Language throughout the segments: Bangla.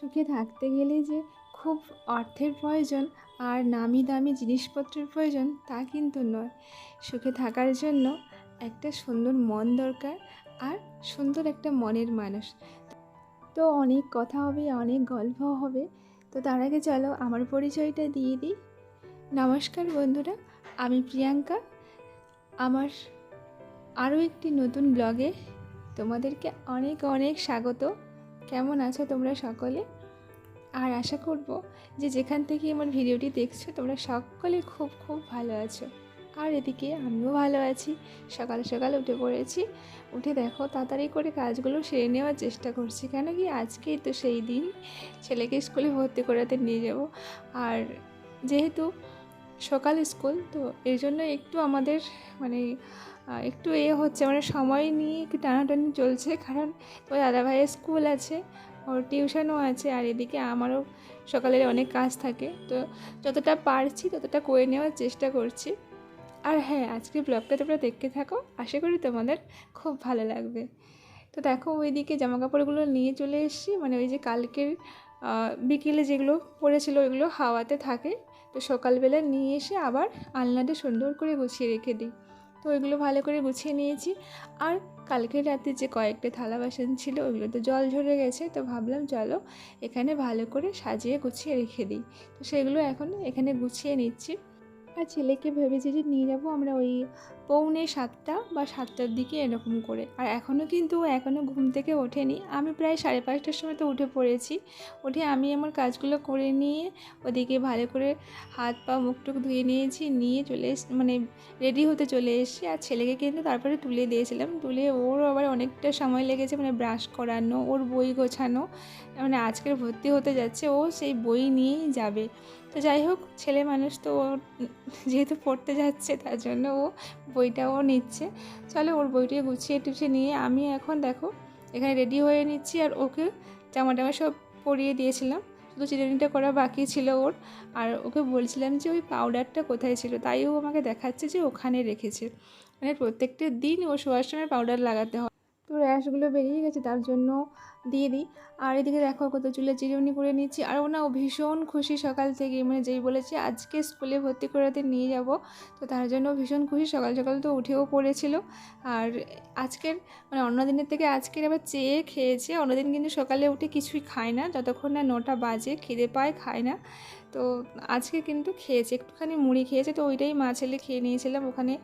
সুখে থাকতে গেলে যে খুব অর্থের প্রয়োজন আর নামি দামি জিনিসপত্রের প্রয়োজন তা কিন্তু নয়। সুখে থাকার জন্য একটা সুন্দর মন দরকার আর সুন্দর একটা মনের মানুষ। তো অনেক কথা হবে, অনেক গল্প হবে। তো তার আগে চলো আমার পরিচয়টা দিয়ে দিই। নমস্কার বন্ধুরা, আমি প্রিয়াঙ্কা। আমার আরও একটি নতুন ব্লগে তোমাদেরকে অনেক অনেক স্বাগত। কেমন আছো তোমরা সকলে? আর আশা করব যে যেখান থেকে আমার ভিডিওটি দেখছ, তোমরা সকলে খুব খুব ভালো আছো। আর এদিকে আমিও ভালো আছি। সকাল সকাল উঠে পড়েছি। উঠে দেখো তাড়াতাড়ি করে কাজগুলো সেরে নেওয়ার চেষ্টা করছি। কেন কি আজকেই তো সেই দিন ছেলেকে স্কুলে ভর্তি করাতে নিয়ে যাব। আর যেহেতু সকাল স্কুল, তো এই জন্য একটু আমাদের মানে একটু এ হচ্ছে মানে সময় নিয়ে একটু টানাটানি চলছে। কারণ ওই দাদা দাদাভাইয়ের স্কুল আছে, ওর টিউশনও আছে, আর এদিকে আমারও সকালের অনেক কাজ থাকে। তো যতটা পারছি, ততটা করে নেওয়ার চেষ্টা করছি। আর হ্যাঁ আজকের ব্লগটা তোমরা দেখতে থাকো। আশা করি তোমাদের খুব ভালো লাগবে। তো দেখো, ওইদিকে জামা কাপড়গুলো নিয়ে চলে এসেছি। মানে ওই যে কালকের বিকেলে যেগুলো পড়েছিল, ওইগুলো হাওয়াতে থাকে। তো সকালবেলা নিয়ে এসে আবার আলনাতে সুন্দর করে গুছিয়ে রেখে দিই। তো ওইগুলো ভালো করে গুছিয়ে নিয়েছি। আর কালকে রাতে যে কয়েকটা থালা বাসন ছিল, ওইগুলো তো জল ঝরে গেছে, তো ভাবলাম চলো এখানে ভালো করে সাজিয়ে গুছিয়ে রেখে দিই। তো সেগুলো এখন এখানে গুছিয়ে নিচ্ছি। আর ছেলেকে ভেবেছি যে নিয়ে যাব। আমরা ওই পৌনে সাতটা বা সাতটার দিকে এরকম করে। আর এখনও কিন্তু এখনও ঘুম থেকে ওঠেনি। আমি প্রায় সাড়ে পাঁচটার সময় তো উঠে পড়েছি। উঠে আমি আমার কাজগুলো করে নিয়ে ওদিকে ভালো করে হাত পা মুখ টুক ধুয়ে নিয়েছি, নিয়ে চলে এস মানে রেডি হতে চলে এসেছি। আর ছেলেকে কিন্তু তারপরে তুলে দিয়েছিলাম। তুলে ওর আবার অনেকটা সময় লেগেছে মানে ব্রাশ করানো, ওর বই গোছানো মানে আজকের ভর্তি হতে যাচ্ছে, ও সেই বই নিয়েই যাবে। তো যাই হোক, ছেলে মানুষ তো যেহেতু পড়তে যাচ্ছে তার জন্য ও বইটাও নিচ্ছে। চলে ওর বইটা গুছিয়ে টুছিয়ে নিয়ে আমি এখন দেখো, এখানে রেডি হয়ে নিচ্ছি আর ওকে জামা টামা সব পরিয়ে দিয়েছিলাম। শুধু চিরুনিটা করা বাকি ছিল ওর। আর ওকে বলছিলাম যে ওই পাউডারটা কোথায় ছিল? তাই ও আমাকে দেখাচ্ছে যে ওখানে রেখেছে। মানে প্রত্যেকটা দিন ও শোয়ার সময় পাউডার লাগাতে হয়। তো র্যাশগুলো বেরিয়ে গেছে, তার জন্য দিয়ে দিই। আর এদিকে দেখো কত চুলে চিরুনি করে নিচ্ছি আর ও না, ও ভীষণ খুশি সকাল থেকে। মানে যেই বলেছে, আজকে স্কুলে ভর্তি করাতে নিয়ে যাব। তো তার জন্য ভীষণ খুশি। সকাল সকাল তো উঠেও পড়েছিল। আর আজকের মানে অন্য দিনের থেকে আজকের আবার চেয়ে খেয়েছে। অন্যদিন কিন্তু সকালে উঠে কিছুই খায় না। যতক্ষণ না নটা বাজে, খিদে পায়, খায় না। তো আজকে কিন্তু খেয়েছে। একটুখানি মুড়ি খেয়েছে। তো ওইটাই মা ছেলে খেয়ে নিয়েছিলাম ওখানে।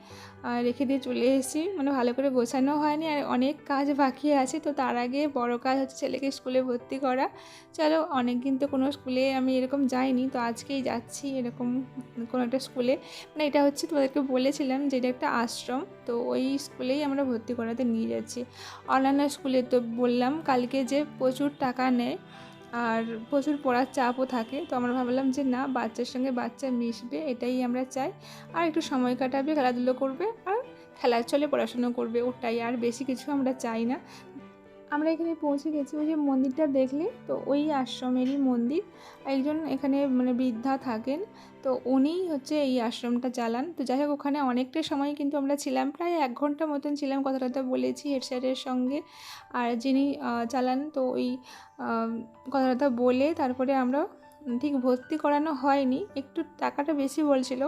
রেখে দিয়ে চলে এসেছি। মানে ভালো করে গোছানো হয়নি। আর অনেক কাজ বাকি আছে। তো তার আগে বড় কাজ হচ্ছে ছেলেকে স্কুলে ভর্তি করা। চলো অনেক দিন তো কোনো স্কুলে আমি এরকম যাইনি, তো আজকেই যাচ্ছি এরকম কোনো একটা স্কুলে। মানে এটা হচ্ছে তোমাদেরকে বলেছিলাম যে এটা একটা আশ্রম, তো ওই স্কুলেই আমরা ভর্তি করাতে নিয়ে যাচ্ছি। অন্যান্য স্কুলে তো বললাম কালকে যে প্রচুর টাকা নেয় আর প্রচুর পড়ার চাপও থাকে, তো আমরা ভাবলাম যে না, বাচ্চার সঙ্গে বাচ্চা মিশবে এটাই আমরা চাই। আর একটু সময় কাটাবে, খেলাধুলো করবে আর খেলার চলে পড়াশুনো করবে, ওটাই আর বেশি কিছু আমরা চাই না। আমরা এখানে পৌঁছে গেছি, ওই যে মন্দিরটা দেখলে? তো ওই আশ্রমেরই মন্দির। একজন এখানে মানে বৃদ্ধা থাকেন, তো উনিই হচ্ছে এই আশ্রমটা চালান। তো যাই হোক, ওখানে অনেকটা সময় কিন্তু আমরা ছিলাম, প্রায় এক ঘণ্টা মতন ছিলাম, কথাটা বলেছি হেড স্যারের সঙ্গে। আর যিনি চালান, তো ওই কথাটা বলে তারপরে আমরা ঠিক ভর্তি করানো হয়নি। একটু টাকাটা বেশি বলছিল।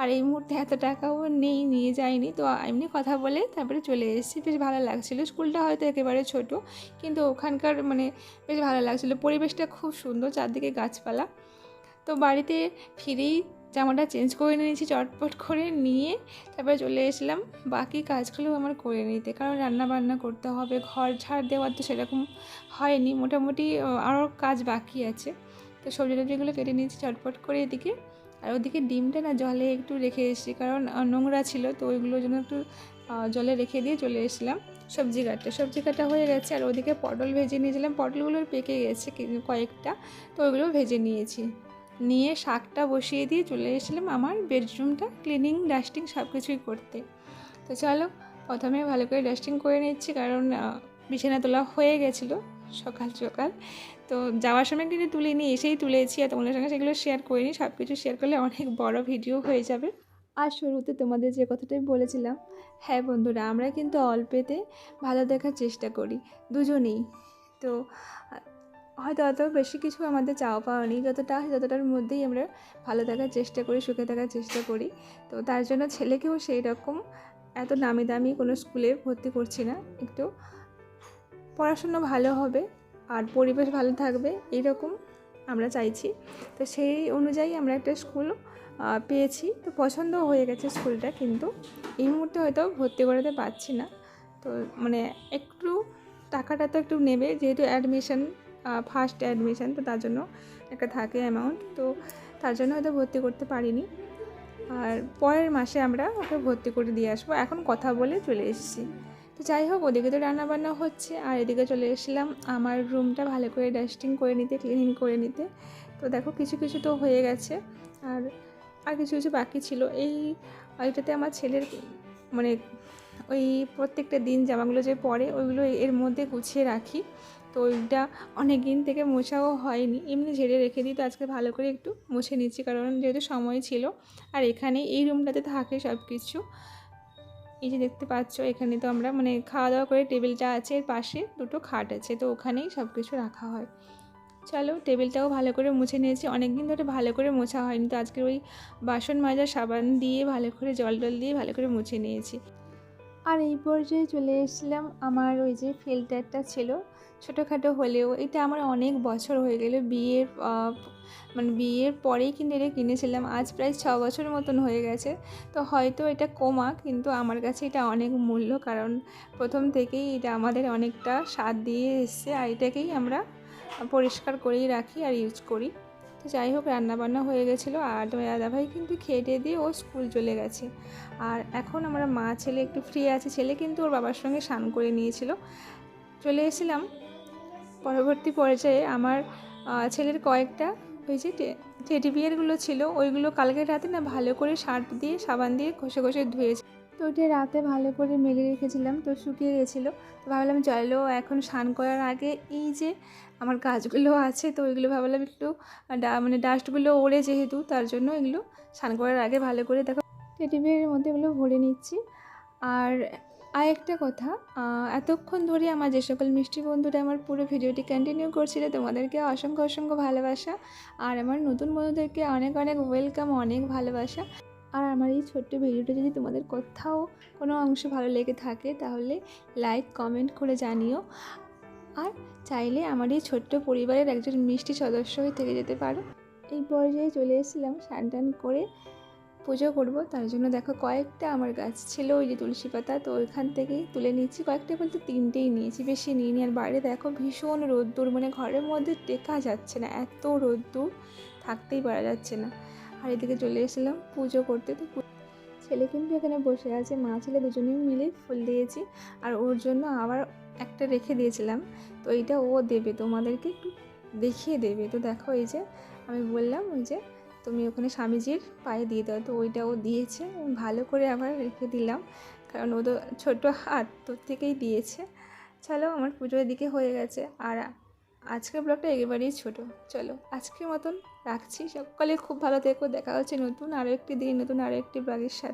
আর এই মুহূর্তে এত টাকাও নেই, নিয়ে যায়নি। তো এমনি কথা বলে তারপরে চলে এসেছি। বেশ ভালো লাগছিল। স্কুলটা হয়তো একেবারে ছোট, কিন্তু ওখানকার মানে বেশ ভালো লাগছিল। পরিবেশটা খুব সুন্দর, চারদিকে গাছপালা। তো বাড়িতে ফিরেই জামাটা চেঞ্জ করে নিয়েছি, চটপট করে নিয়ে তারপরে চলে এসলাম বাকি কাজগুলো আমার করে নিতে, কারণ রান্না বান্না করতে হবে, ঘর ঝাড় দেওয়ার তো সেরকম হয়নি। মোটামুটি আরও কাজ বাকি আছে। তো সবজি টবজিগুলো কেটে নিয়েছি চটপট করে এদিকে। আর ওদিকে ডিমটা না জলে একটু রেখে এসেছি, কারণ নোংরা ছিল, তো ওইগুলোর জন্য একটু জলে রেখে দিয়ে চলে এসেছিলাম সবজি কাটা সবজি কাটা হয়ে গেছে, আর ওদিকে পটল ভেজে নিয়েছিলাম। পটলগুলো পেকে গেছে কয়েকটা, তো ওইগুলো ভেজে নিয়েছি। নিয়ে শাকটা বসিয়ে দিয়ে চলে এসেছিলাম আমার বেডরুমটা, ক্লিনিং, ডাস্টিং সব কিছুই করতে। তো চলো, প্রথমে ভালো করে ডাস্টিং করে নিচ্ছি, কারণ বিছানা তোলা হয়ে গেছিল। সকাল সকাল। তো যাওয়ার সময় কিন্তু তুলিনি, এসেই তুলেছি আর তোমাদের সঙ্গে সেগুলো শেয়ার করিনি সব কিছু শেয়ার করলে অনেক বড় ভিডিও হয়ে যাবে। আর শুরুতে তোমাদের যে কথাটাই বলেছিলাম হ্যাঁ বন্ধুরা, আমরা কিন্তু অল্পেতে ভালো দেখার চেষ্টা করি, দুজনেই। তো, হয়তো অত বেশি কিছু আমাদের চাওয়া পাওয়া নেই, যতটা, যতটার মধ্যেই আমরা ভালো থাকার চেষ্টা করি, সুখে থাকার চেষ্টা করি। তো তার জন্য ছেলেকেও সেই রকম এত নামি দামি কোনো স্কুলে ভর্তি করছি না, একটু পড়াশুনো ভালো হবে আর পরিবেশ ভালো থাকবে এইরকম আমরা চাইছি। তো সেই অনুযায়ী আমরা একটা স্কুল পেয়েছি। তো পছন্দ হয়ে গেছে স্কুলটা, কিন্তু এই মুহূর্তে হয়তো ভর্তি করাতে পারছি না। তো মানে একটু টাকাটা তো একটু নেবে, যেহেতু অ্যাডমিশন ফার্স্ট অ্যাডমিশন তো তার জন্য একটা থাকে অ্যামাউন্ট তো তার জন্য হয়তো ভর্তি করতে পারিনি। আর পরের মাসে আমরা ওকে ভর্তি করে দিয়ে আসব। এখন কথা বলে চলে এসেছি। তো যাই হোক, ওদিকে তো রান্নাবান্না হচ্ছে। আর এদিকে চলে এসেছিলাম আমার রুমটা ভালো করে ডাস্টিং করে নিতে ক্লিনিং করে নিতে। তো দেখো, কিছু কিছু তো হয়ে গেছে। আর আর কিছু কিছু বাকি ছিল। এই ওইটাতে আমার ছেলের মানে ওই প্রত্যেকটা দিন জামাগুলো যে পরে, ওইগুলো এর মধ্যে গুছিয়ে রাখি। তো ওইটা অনেক দিন থেকে মোছাও হয়নি। এমনি ঝেড়ে রেখে দিই, তো আজকে ভালো করে একটু মুছে নিচ্ছি। কারণ যেহেতু সময় ছিল, আর এখানে এই রুমটাতে থাকে সব কিছু এই যে দেখতে পাচ্ছ, এখানে তো আমরা মানে খাওয়া দাওয়া করে টেবিলটা আছে, এর পাশে দুটো খাট আছে, তো ওখানেই সব কিছু রাখা হয়। চলো টেবিলটাও ভালো করে মুছে নিয়েছি অনেক দিন ধরে ভালো করে মোছা হয়নি, তো আজকে ওই বাসন মাজার সাবান দিয়ে ভালো করে, জল টল দিয়ে ভালো করে মুছে নিয়েছি। আর এই পর্যায়ে চলে এসেছিলাম, আমার ওই যে ফিল্টারটা ছিল ছোটোখাটো হলেও এটা আমার অনেক বছর হয়ে গেল। বিয়ের মানে বিয়ের পরেই কিন্তু এটা কিনেছিলাম। আজ প্রায় ছ বছর মতন হয়ে গেছে। তো হয়তো এটা কমা কিন্তু আমার কাছে এটা অনেক মূল্য, কারণ প্রথম থেকেই এটা আমাদের অনেকটা স্বাদ দিয়ে এসছে আর এটাকেই আমরা পরিষ্কার করেই রাখি আর ইউজ করি। তো যাই হোক, রান্নাবান্না হয়ে গেছিল আর দাদাভাই কিন্তু খেয়ে টেয়ে দিয়ে ও স্কুল চলে গেছে। আর এখন আমরা মা ছেলে একটু ফ্রি আছে। ছেলে কিন্তু ওর বাবার সঙ্গে স্নান করে নিয়েছিল। চলে এসেছিলাম। পরবর্তী পর্যায়ে আমার ছেলের কয়েকটা ওই যে টেডি বিয়ারগুলো ছিল, ওইগুলো কালকে রাতে না ভালো করে সার্ফ দিয়ে, সাবান দিয়ে ঘষে ঘষে ধুয়েছি। তো ওটা রাতে ভালো করে মেলে রেখেছিলাম, তো শুকিয়ে গেছিল। তো ভাবলাম, চলো এখন স্নান করার আগে এই যে আমার গাছগুলো আছে, তো ওইগুলো ভাবলাম একটু মানে ডাস্টগুলো ওড়ে যেহেতু, তার জন্য এগুলো স্নান করার আগে ভালো করে দেখো। টেডি বিয়ারের মধ্যে এগুলো ভরে নিচ্ছি। আর আর একটা কথা এতক্ষণ ধরে আমার যে সকল মিষ্টি বন্ধুরা আমার পুরো ভিডিওটি কন্টিনিউ করছিল, তোমাদেরকে অসংখ্য অসংখ্য ভালোবাসা। আর আমার নতুন বন্ধুদেরকে অনেক অনেক ওয়েলকাম অনেক ভালোবাসা। আর আমার এই ছোট্ট ভিডিওটা যদি তোমাদের কোথাও কোনো অংশ ভালো লেগে থাকে, তাহলে লাইক কমেন্ট করে জানিও। আর চাইলে আমার এই ছোট্ট পরিবারের একজন মিষ্টি সদস্য হয়ে থেকে যেতে পারো। এই পর্যায়ে চলে এসেছিলাম স্নান করে পুজো করব। তার জন্য দেখো কয়েকটা আমার গাছ ছিল, ওই যে তুলসী পাতা, তো ওইখান থেকেই তুলে নিচ্ছি কয়েকটা বলতে তিনটেই নিয়েছি, বেশি নিয়ে নিই আর বাইরে দেখো ভীষণ রোদ্দুর মানে ঘরের মধ্যে টেকা যাচ্ছে না, এত রোদ্দুর, থাকতেই পারা যাচ্ছে না। আর এদিকে চলে এসেছিলাম পুজো করতে, তো ছেলে কিন্তু এখানে বসে আছে, মা ছেলে দুজনেই মিলে ফুল দিয়েছি। আর ওর জন্য আবার একটা রেখে দিয়েছিলাম, তো এইটা ও দেবে, তোমাদেরকে একটু দেখিয়ে দেবে। তো দেখো এই যে, আমি বললাম ওই যে তুমি ওখানে স্বামীজির পায়ে দিয়ে দাও। তো ওইটা ও দিয়েছে। ভালো করে আবার রেখে দিলাম। কারণ ও তো ছোটো হাত, তোর থেকেই দিয়েছে। চলো, আমার পুজোর দিকে হয়ে গেছে। আর আজকের ব্লগটা একেবারেই ছোট। চলো, আজকের মতন রাখছি। সকলে খুব ভালো থেকো। দেখা হচ্ছে নতুন আরও একটি দিন, নতুন আরও একটি ব্লগের সাথে।